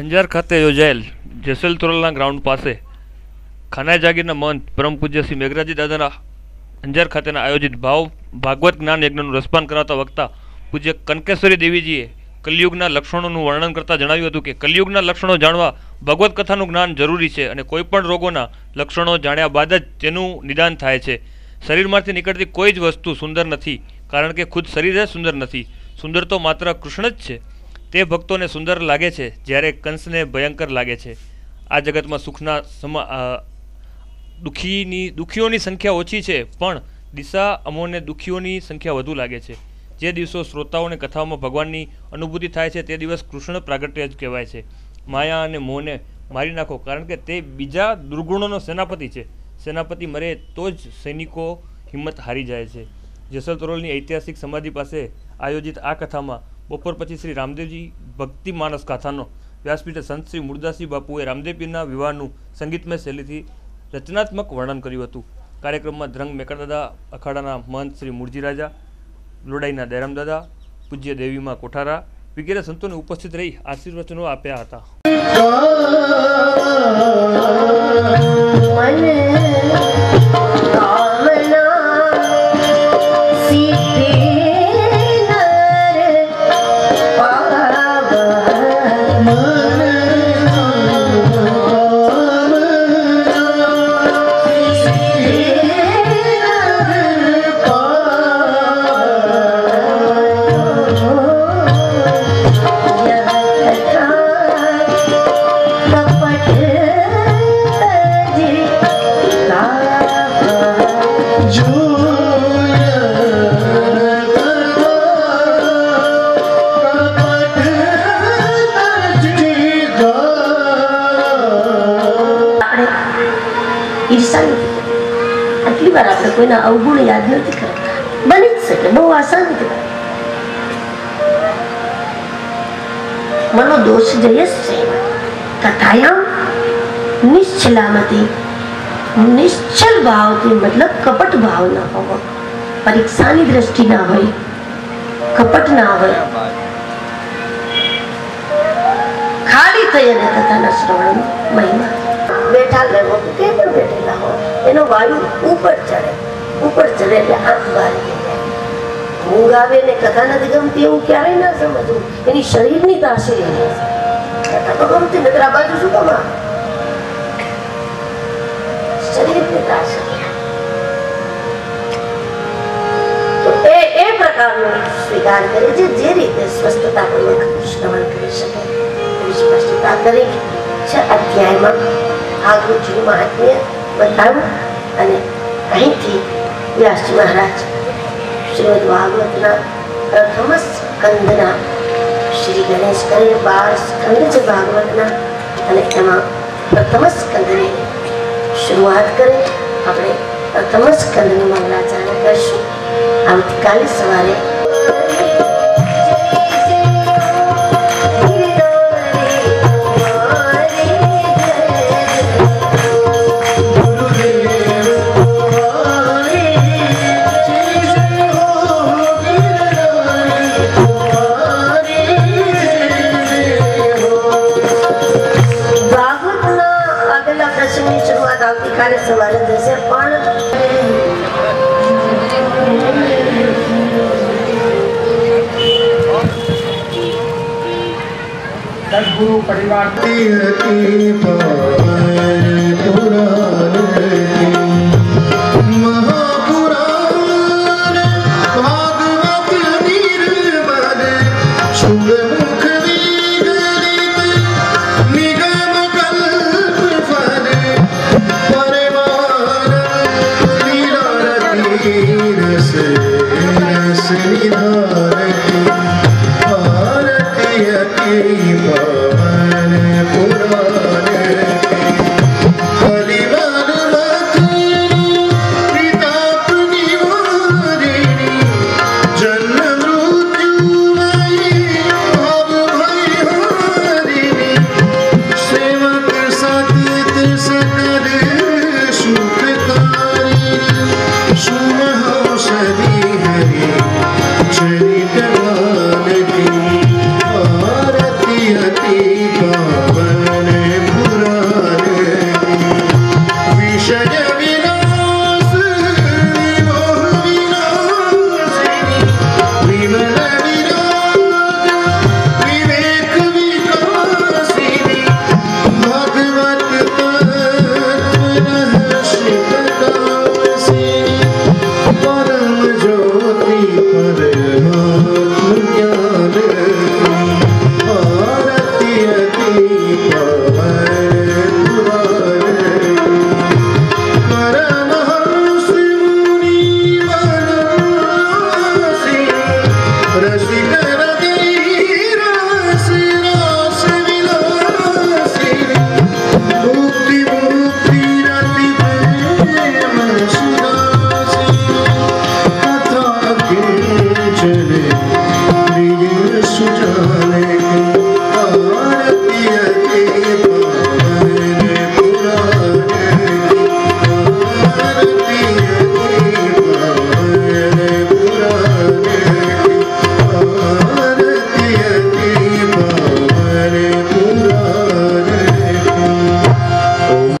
અંજાર ખાતે યોજાયેલ જેસલ તોરલના ગ્રાઉન્ડ પાસે ખાના જાગીરના મંત પરમ પૂજ્ય શ્રી મેઘરાજી દાદાના અંજાર ખાતેના આયોજિત ભાવ ભાગવત જ્ઞાન યજ્ઞનું રસપાન કરાવતા વક્તા પૂજ્ય કનકેશ્વરી દેવીજીએ કલિયુગના લક્ષણોનું વર્ણન કરતા જણાવ્યું હતું કે કલયુગના લક્ષણો જાણવા ભગવત કથાનું જ્ઞાન જરૂરી છે અને કોઈપણ રોગોના લક્ષણો જાણ્યા બાદ જ તેનું નિદાન થાય છે. શરીરમાંથી નીકળતી કોઈ જ વસ્તુ સુંદર નથી, કારણ કે ખુદ શરીર જ સુંદર નથી. સુંદર તો માત્ર કૃષ્ણ જ છે. તે ભક્તોને સુંદર લાગે છે, જ્યારે કંસને ભયંકર લાગે છે. આ જગતમાં સુખના સમા દુઃખીની, દુઃખીઓની સંખ્યા ઓછી છે, પણ દિશા અમોને દુઃખીઓની સંખ્યા વધુ લાગે છે. જે દિવસો શ્રોતાઓને કથાઓમાં ભગવાનની અનુભૂતિ થાય છે, તે દિવસ કૃષ્ણ પ્રાગટ્ય જ કહેવાય છે. માયા અને મોહને મારી નાખો, કારણ કે તે બીજા દુર્ગુણોનો સેનાપતિ છે. સેનાપતિ મરે તો જ સૈનિકો હિંમત હારી જાય છે. જેસલ તોરોલની ઐતિહાસિક સમાધિ પાસે આયોજિત આ કથામાં બપોર પછી શ્રી રામદેવજી ભક્તિ માનસ ગાથાનો વ્યાસપીઠે સંત શ્રી મુરદાસજી બાપુએ રામદેવપીરના વિવાહનું સંગીતમય શૈલીથી રચનાત્મક વર્ણન કર્યું હતું. કાર્યક્રમમાં ધ્રંગ મેકરદાદા અખાડાના મહંત શ્રી મુરજી રાજા, લોડાઈના દયરામદાદા પૂજ્ય દેવીમાં કોઠારા વગેરે સંતોને ઉપસ્થિત રહી આશીર્વચનો આપ્યા હતા. આટલી વાર આપણે કોઈના અવગુણ યાદ નથી કરતા. બની જ શકે, બહુ આસાન મનો દોષ જયસ છે કથાયામ નિશ્ચલામતી, નિશ્ચલ ભાવથી મતલબ કપટ ભાવ ના હોવો. પરીક્ષાની દ્રષ્ટિ ના હોય, કપટ ના હોય. ખાલી થઈ અને કથાના શ્રવણ મહિમા. એનો વાયુ ઉપર ચડે. ઉપર ચડે એટલે આંખ બહાર ઊંઘ આવે ને કથા નથી ગમતી એવું ક્યારેય ના સમજવું. એની શરીરની તાસીર કથા તો ગમતી, નકર આ બાજુ શું કામ શરીરની તાસીર. સ્વીકાર કરે છે, જે રીતે સ્વસ્થતાપૂર્વક શ્રવણ કરી શકે. એવી સ્પષ્ટતા કરી છે અધ્યાયમાં. આગળનું મહાત્મ્ય બતાવ્યું અને અહીંથી વ્યાસજી મહારાજ શ્રીમદ ભાગવતના પ્રથમ સ્કંદના શ્રી ગણેશ કરે બાર સ્કંદ છે ભાગવતના અને એમાં પ્રથમ સ્કંદની શરૂઆત કરે. આપણે પ્રથમ સ્કંદનું મંગલાચરણ કરશું. આવતીકાલે સવારે સદગુરુ પરિવાર